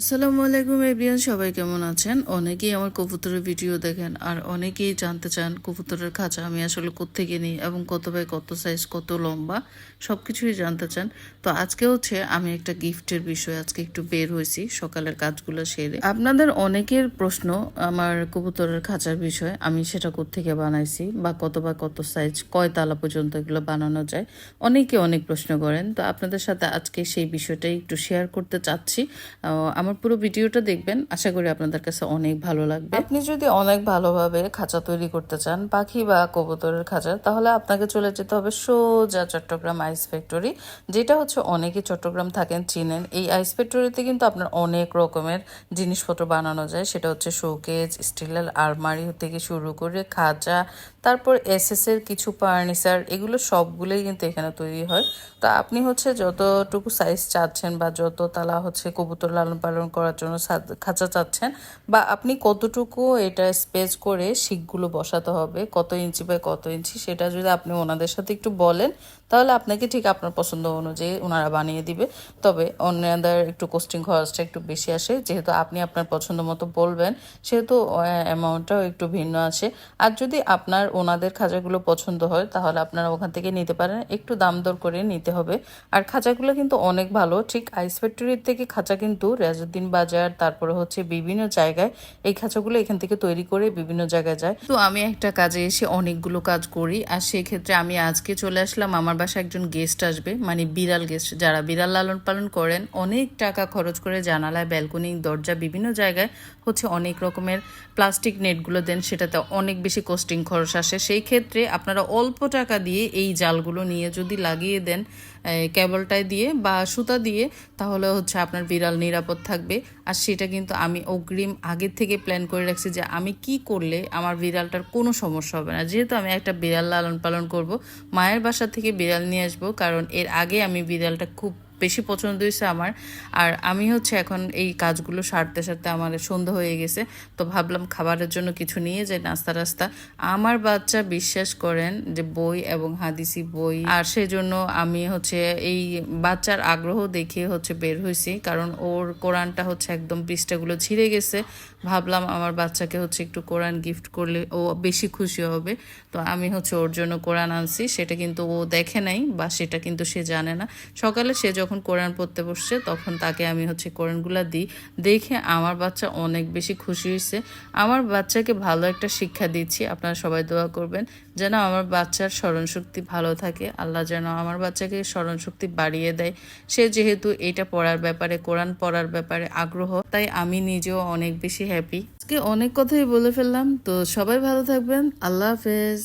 আসসালামু আলাইকুম এভরিয়ান সবাই কেমন আছেন? অনেকেই আমার কবুতরের ভিডিও দেখেন আর অনেকেই জানতে চান কবুতরের খাঁচা আমি আসলে কোত্থেকে নিই এবং কত বাই কত সাইজ কত লম্বা সব কিছুই জানতে চান। তো আজকে হচ্ছে আমি একটা গিফটের বিষয় আজকে একটু বের হয়েছি সকালের কাজগুলো সেরে। আপনাদের অনেকের প্রশ্ন আমার কবুতরের খাঁচার বিষয় আমি সেটা কোত্থেকে বানাইছি বা কত বা কত সাইজ কয় তালা পর্যন্ত এগুলো বানানো যায় অনেকে অনেক প্রশ্ন করেন। তো আপনাদের সাথে আজকে সেই বিষয়টাই একটু শেয়ার করতে চাচ্ছি। আহ, আমার পুরো ভিডিওটা দেখবেন। আশা করি আপনাদের কাছে অনেক ভালো লাগবে। আপনি যদি অনেক ভালোভাবে খাঁচা তৈরি করতে চান, পাখি বা কবুতরের খাঁচা, তাহলে আপনাকে চলে যেতে হবে সোজা চট্টগ্রাম আইস ফ্যাক্টরি, যেটা হচ্ছে অনেকে চট্টগ্রাম থাকেন, চিনেন। এই আইস ফ্যাক্টরিতে কিন্তু আপনার অনেক রকমের জিনিসপত্র বানানো যায়। সেটা হচ্ছে শোকেজ স্টিলের আলমারি থেকে শুরু করে খাঁচা, তারপর এসএস এর কিছু ফার্নিচার, এগুলো সবগুলোই কিন্তু এখানে তৈরি হয়। তো আপনি হচ্ছে যতটুকু সাইজ চাচ্ছেন বা যত তালা হচ্ছে কবুতর লালন পালন করার জন্য খাঁচা চাচ্ছেন বা আপনি কতটুকু এটা স্পেস করে শিকগুলো বসাতে হবে, কত ইঞ্চি বাই কত ইঞ্চি সেটা যদি আপনি ওনাদের সাথে একটু বলেন তাহলে আপনাকে ঠিক আপনার পছন্দ অনুযায়ী ওনারা বানিয়ে দিবে। তবে অন্যদের একটু কোস্টিং খরচটা একটু বেশি আসে। যেহেতু আপনি আপনার পছন্দ মতো বলবেন, সেহেতু অ্যামাউন্টটাও একটু ভিন্ন আছে আর যদি আপনার ওনাদের খাঁচাগুলো পছন্দ হয়, তাহলে আপনারা ওখান থেকে নিতে পারেন। একটু দাম দর করে নিতে হবে। আর খাঁচাগুলো কিন্তু অনেক ভালো। ঠিক আইস ফ্যাক্টরির থেকে খাঁচা কিন্তু রাজউদ্দিন বাজার, তারপরে হচ্ছে বিভিন্ন জায়গায় এই খাঁচাগুলো এখান থেকে তৈরি করে বিভিন্ন জায়গায় যায়। তো আমি একটা কাজে এসে অনেকগুলো কাজ করি। আর সেক্ষেত্রে আমি আজকে চলে আসলাম আমার বাসায় একজন গেস্ট আসবে মানে বিড়াল গেস্ট যারা বিড়াল লালন পালন করেন, অনেক টাকা খরচ করে জানালায় ব্যালকনি দরজা, বিভিন্ন জায়গায় হচ্ছে অনেক রকমের প্লাস্টিক নেটগুলো দেন, সেটাতে অনেক বেশি কস্টিং খরচ আসে। সেই ক্ষেত্রে আপনারা অল্প টাকা দিয়ে এই জালগুলো নিয়ে যদি লাগিয়ে দেন কেবলটায় দিয়ে বা সুতা দিয়ে তাহলে হচ্ছে আপনার বিড়াল নিরাপদ থাকবে। আর সেটা কিন্তু আমি অগ্রিম আগের থেকে প্ল্যান করে রাখছি যে আমি কি করলে আমার বিড়ালটার কোনো সমস্যা হবে না। যেহেতু আমি একটা বিড়াল লালন পালন করব, মায়ের বাসা থেকে বিড়াল নিয়ে আসব, কারণ এর আগে আমি বিড়ালটা খুব বেশি পছন্দ হয়েছে আমার। আর আমি হচ্ছে এখন এই কাজগুলো সারতে সারতে আমার সন্ধ্যা হয়ে গেছে, তো ভাবলাম খাবারের জন্য কিছু নিয়ে যাই, নাস্তা রাস্তা। আমার বাচ্চা বিশ্বাস করেন যে বই এবং হাদিসি বই, আর সেজন্য আমি হচ্ছে এই বাচ্চার আগ্রহ দেখে হচ্ছে বের হয়েছি, কারণ ওর কোরআনটা হচ্ছে একদম পৃষ্ঠাগুলো ছিঁড়ে গেছে। ভাবলাম আমার বাচ্চাকে হচ্ছে একটু কোরআন গিফট করলে ও বেশি খুশি হবে, তো আমি হচ্ছে ওর জন্য কোরআন আনছি, সেটা কিন্তু ও দেখে নাই বা সেটা কিন্তু সে জানে না। সকালে সে যখন কোরআন পড়তে বসছে, তখন তাকে আমি হচ্ছে কোরআনগুলো দিই। দেখে আমার বাচ্চা অনেক বেশি খুশি হয়েছে। আমার বাচ্চাকে ভালো একটা শিক্ষা দিচ্ছি। আপনারা সবাই দোয়া করবেন যেন আমার বাচ্চার স্মরণশক্তি ভালো থাকে। আল্লাহ যেন আমার বাচ্চাকে স্মরণশক্তি বাড়িয়ে দেয়। সে যেহেতু এটা পড়ার ব্যাপারে, কোরআন পড়ার ব্যাপারে আগ্রহ, তাই আমি নিজেও অনেক বেশি হ্যাপি আজকে অনেক কথাই বলে ফেললাম। তো সবাই ভালো থাকবেন। আল্লাহ হাফেজ।